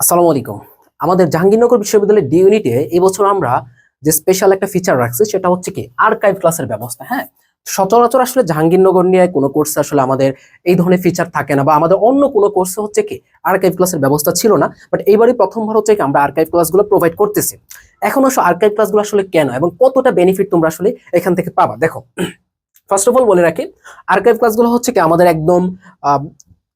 আসসালামু আলাইকুম। আমাদের জাহাঙ্গীরনগর বিশ্ববিদ্যালয়ের ডি ইউনিটে এবছর আমরা যে স্পেশাল একটা ফিচার রাখছি সেটা হচ্ছে কি আর্কাইভ ক্লাসের ব্যবস্থা হ্যাঁ? সচরাচর আসলে জাহাঙ্গীরনগর নিয়ে কোনো কোর্সে আসলে আমাদের এই ধরনের ফিচার থাকে না বা আমাদের অন্য কোনো কোর্সে হচ্ছে কি আর্কাইভ ক্লাসের ব্যবস্থা ছিল না বাট এইবারই প্রথমবার হচ্ছে কি আমরা আর্কাইভ ক্লাসগুলো প্রোভাইড করতেছি। এখন আসলে আর্কাইভ ক্লাসগুলো আসলে কেন এবং কতটা বেনিফিট তোমরা আসলে এখান থেকে পাবা? দেখো ফার্স্ট অফ অল বলে রাখি আর্কাইভ ক্লাসগুলো হচ্ছে কি আমাদের একদম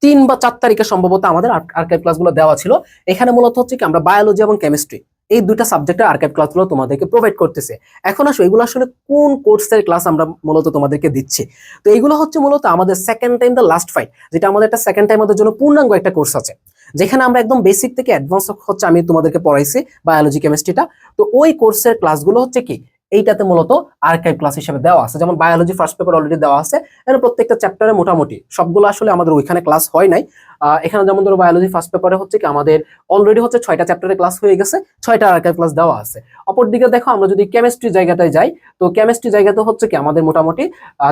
তিন বা চার তারিখে সম্ভবত আমাদের আর্কাইভ ক্লাসগুলো দেওয়া ছিল। এখানে মূলত হচ্ছে কি, আমরা বায়োলজি এবং কেমিস্ট্রি এই দুইটা সাবজেক্টের আর্কাইভ ক্লাসগুলো তোমাদেরকে প্রোভাইড করতেছে। এখন আসো, এগুলো আসলে কোন কোর্সের ক্লাস আমরা মূলত তোমাদেরকে দিচ্ছি? তো এইগুলো হচ্ছে মূলত আমাদের second time the last fight যেটা আমাদের একটা সেকেন্ড টাইম আমাদের জন্য পূর্ণাঙ্গ একটা কোর্স আছে। যেখানে আমরা একদম বেসিক থেকে অ্যাডভান্স হচ্ছে আমি তোমাদেরকে পড়াইছি বায়োলজি কেমিস্ট্রিটা তো ওই কোর্সের ক্লাসগুলো হচ্ছে কি এইটাতে মূলত আর্কাইভ ক্লাস হিসেবে দেওয়া আছে। যেমন বায়োলজি ফার্স্ট পেপার অলরেডি দেওয়া আছে। এর প্রত্যেকটা চ্যাপ্টারে মোটামুটি সবগুলো আসলে আমাদের ওইখানে ক্লাস হয় নাই। এখানে যেমন ধরো বায়োলজি ফার্স্ট পেপারে হচ্ছে কি আমাদের অলরেডি হচ্ছে ছয়টা চ্যাপ্টারে ক্লাস হয়ে গেছে, ছয়টা আর্কাইভ ক্লাস দেওয়া আছে। অপরদিকে দেখো আমরা যদি কেমিস্ট্রি জায়গাটায় যাই, তো কেমিস্ট্রি জায়গাতে হচ্ছে কি আমাদের মোটামুটি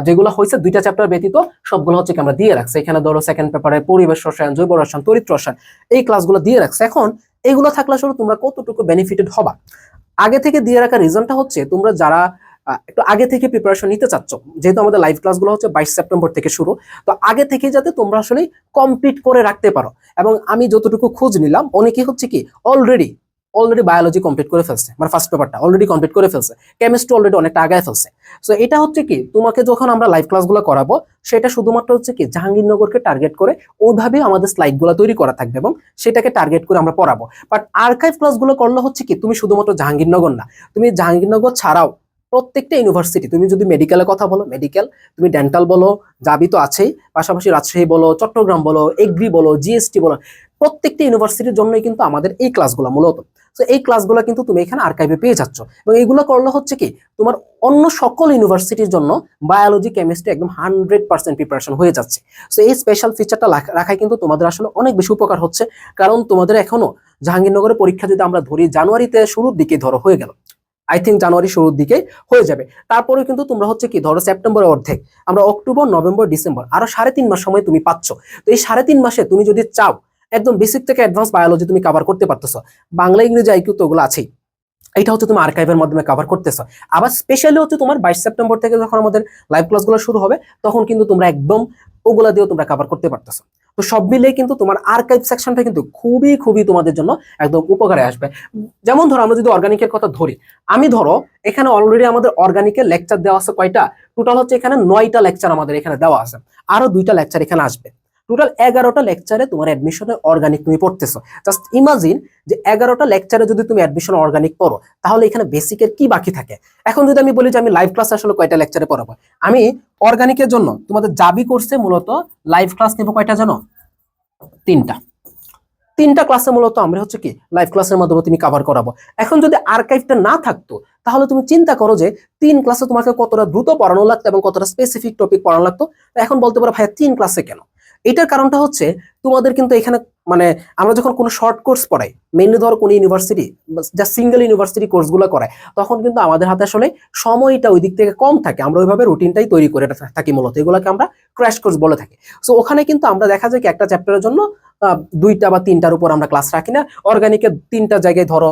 যেগুলো হয়েছে দুইটা চ্যাপ্টার ব্যতীত সবগুলো হচ্ছে কি আমরা দিয়ে রাখছি। এখানে ধরো সেকেন্ড পেপারে পরিবেশ রসায়ন, জৈব রসায়ন তরিত্র রসায়ন এই ক্লাসগুলো দিয়ে রাখছে। এখন এগুলো থাকলে আসলে তোমরা কতটুকু বেনিফিটেড হবা? আগে থেকে দিয়ে রাখার রিজনটা হচ্ছে তোমরা যারা একটু আগে থেকে প্রিপারেশন নিতে চাচ্ছ, যেহেতু আমাদের লাইভ ক্লাসগুলো হচ্ছে বাইশ সেপ্টেম্বর থেকে শুরু, তো আগে থেকে যাতে তোমরা আসলে কমপ্লিট করে রাখতে পারো। এবং আমি যতটুকু খোঁজ নিলাম অনেকেই হচ্ছে কি অলরেডি অলরেডি বায়োলজি কমপ্লিট করে ফেলছে মানে ফার্স্ট পেপারটা অলরেডি কমপ্লিট করে ফেলছে কেমিস্ট্রি অলরেডি অনেকটা আগায় ফেলছে। সো এটা হচ্ছে কি, তোমাকে যখন আমরা লাইভ ক্লাসগুলো করাবো, সেটা শুধুমাত্র হচ্ছে কি, জাহাঙ্গীরনগরকে টার্গেট করে ওইভাবে আমাদের স্লাইডগুলো তৈরি করা থাকবে এবং সেটাকে টার্গেট করে আমরা পড়াবো। বাট আর্কাইভ ক্লাসগুলো করলে হচ্ছে কি, তুমি শুধুমাত্র জাহাঙ্গীরনগর না, তুমি জাহাঙ্গীরনগর ছাড়াও প্রত্যেকটা ইউনিভার্সিটি তুমি যদি মেডিকেলের কথা বলো মেডিকেল তুমি ডেন্টাল বলো, যাবি তো আছেই, পাশাপাশি রাজশাহী বলো, চট্টগ্রাম বলো এগ্রি বলো জিএসটি বলো, প্রত্যেকটা ইউনিভার্সিটির জন্যই কিন্তু আমাদের এই ক্লাসগুলো মূলত। তো এই ক্লাসগুলো কিন্তু তুমি এখানে আর্কাইভে পেয়ে যাচ্ছ। এবং এইগুলো করলে হচ্ছে কি, তোমার অন্য সকল ইউনিভার্সিটির জন্য বায়োলজি কেমিস্ট্রি একদম হান্ড্রেড পার্সেন্ট প্রিপারেশন হয়ে যাচ্ছে। সো এই স্পেশাল ফিচারটা রাখায় কিন্তু তোমাদের আসলে অনেক বেশি উপকার হচ্ছে। কারণ তোমাদের এখনও জাহাঙ্গীরনগরের পরীক্ষা যদি আমরা ধরি, জানুয়ারিতে শুরুর দিকে ধরো হয়ে গেল। আই থিঙ্ক জানুয়ারি শুরুর দিকে হয়ে যাবে। তারপরে কিন্তু তোমরা হচ্ছে কি, ধরো সেপ্টেম্বর অর্ধেক। আমরা অক্টোবর নভেম্বর ডিসেম্বর আরও সাড়ে তিন মাস সময় তুমি পাচ্ছ। তো এই সাড়ে তিন মাসে তুমি যদি চাও একদম বেসিক থেকে অ্যাডভান্স বায়োলজি তুমি কভার করতে পারতেছো। বাংলা, ইংরেজি আইকিউ তো ওগুলো আছেই। এটা হচ্ছে তুমি আর্কাইভের মাধ্যমে কভার করতেছো। আবার স্পেশালি হচ্ছে তোমার বাইশ সেপ্টেম্বর থেকে যখন আমাদের লাইভ ক্লাসগুলো শুরু হবে, তখন কিন্তু তোমরা একদম ওগুলা দিয়েও তোমরা কভার করতে পারতেছো। তো সব মিলিয়ে কিন্তু তোমার আর্কাইভ সেকশনটা কিন্তু খুবই খুবই তোমাদের জন্য একদম উপকারে আসবে। যেমন ধরো আমরা যদি অর্গানিকের কথা ধরি, আমি ধরো এখানে অলরেডি আমাদের অর্গানিকের লেকচার দেওয়া আছে কয়টা? টোটাল হচ্ছে এখানে নয়টা লেকচার আমাদের এখানে দেওয়া আছে। আরও দুইটা লেকচার এখানে আসবে। টোটাল এগারোটা লেকচারে তোমার অ্যাডমিশনে অর্গানিক তুমি পড়তেছো। জাস্ট ইমাজিন যে এগারোটা লেকচারে যদি তুমি অ্যাডমিশন অর্গানিক পড়ো, তাহলে এখানে বেসিকের কি বাকি থাকে? এখন যদি আমি বলি যে আমি লাইভ ক্লাস আসলে কয়টা লেকচারে পড়াবো? আমি অর্গানিকের জন্য তোমাদের জাবি করছে মূলত লাইভ ক্লাস নেব কয়টা জানো? তিনটা। তিনটা ক্লাসে মূলত আমরা হচ্ছে কি লাইভ ক্লাসের মাধ্যমে তুমি কভার করাবো। এখন যদি আর্কাইভটা না থাকতো, তাহলে তুমি চিন্তা করো যে তিন ক্লাসে তোমাকে কতটা দ্রুত পড়ানো লাগতো এবং কতটা স্পেসিফিক টপিক পড়ানো লাগতো? এখন বলতে পারো ভাইয়া তিন ক্লাসে কেন? এটার কারণটা হচ্ছে তোমাদের কিন্তু এখানে মানে আমরা যখন কোনো শর্ট কোর্স পড়াই মেনলি ধরো কোনো ইউনিভার্সিটি যা সিঙ্গেল ইউনিভার্সিটি কোর্সগুলো করায় তখন কিন্তু আমাদের হাতে আসলে সময়টা ওই দিক থেকে কম থাকে। আমরা ওইভাবে রুটিনটাই তৈরি করে থাকি মূলত। এগুলোকে আমরা ক্র্যাশ কোর্স বলে থাকি। সো ওখানে কিন্তু আমরা দেখা যায় কি একটা চ্যাপ্টারের জন্য দুইটা বা তিনটার উপর আমরা ক্লাস রাখি না। অর্গানিকের তিনটা জায়গায় ধরো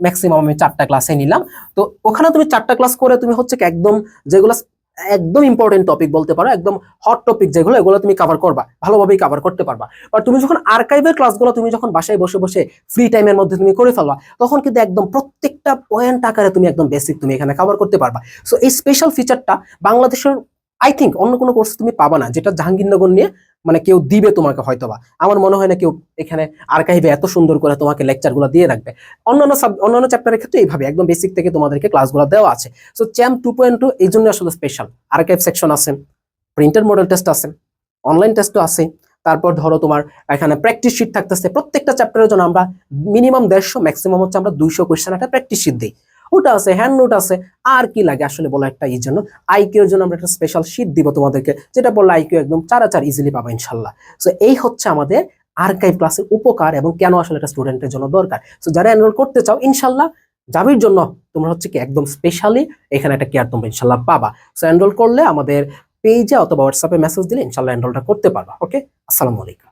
ম্যাক্সিমাম আমি চারটা ক্লাসে নিলাম। তো ওখানে তুমি চারটা ক্লাস করে তুমি হচ্ছে একদম যেগুলো একদম ইম্পর্টেন্ট টপিক বলতে পারো, একদম হট টপিক যেগুলো, এগুলো তুমি কভার করবা, ভালোভাবেই কভার করতে পারবা। আর তুমি যখন আর্কাইভের ক্লাসগুলো তুমি যখন বাসায় বসে বসে ফ্রি টাইমের মধ্যে তুমি করে ফেলবা, তখন কিন্তু একদম প্রত্যেকটা পয়েন্ট আকারে তুমি একদম বেসিক তুমি এখানে কভার করতে পারবা। সো এই স্পেশাল ফিচারটা বাংলাদেশের আই থিঙ্ক অন্য কোনো কোর্স তুমি পাবা না, যেটা জাহাঙ্গীরনগর নিয়ে মানে কেউ দিবে তোমাকে হয়তোবা। আমার মনে হয় না কেউ এখানে আর্কাইভে এত সুন্দর করে তোমাকে লেকচারগুলো দিয়ে রাখবে। অন্যান্য সাব অন্যান্য চ্যাপ্টারের ক্ষেত্রে এইভাবে, একদম বেসিক থেকে তোমাদেরকে ক্লাসগুলো দেওয়া আছে। সো চ্যাম টু পয়েন্ট টু এই জন্য আসলে স্পেশাল আর্কাইভ সেকশন আছে প্রিন্টার মডেল টেস্ট আছে অনলাইন টেস্টও আছে। তারপর ধরো তোমার এখানে প্র্যাকটিস শিট থাকতেছে। প্রত্যেকটা চ্যাপ্টারের জন্য আমরা মিনিমাম দেড়শো ম্যাক্সিমাম হচ্ছে আমরা দুইশো কোয়েশ্চেন একটা প্র্যাকটিস শিট দিই। ওটা আছে হ্যান্ড নোট আছে, আর কি লাগে আসলে বলো একটা এই জন্য? আইকিউ এর জন্য আমরা একটা স্পেশাল শিট দিব তোমাদেরকে, যেটা বললে আইকিউ একদম চারাচার ইজিলি পাবো ইনশাল্লাহ। সো এই হচ্ছে আমাদের আর্কাইভ ক্লাসের উপকার এবং কেন আসলে এটা স্টুডেন্টের জন্য দরকার। সো যারা এনরোল করতে চাও, ইনশাল্লাহ জাবির জন্য তোমরা হচ্ছে কি একদম স্পেশালি এখানে একটা কেয়ার তোমরা ইনশাল্লাহ পাবা। সো এনরোল করলে আমাদের পেজে অথবা হোয়াটসঅ্যাপে মেসেজ দিলে ইনশাল্লাহ এনরোলটা করতে পারবা ওকে আসসালামু আলাইকুম।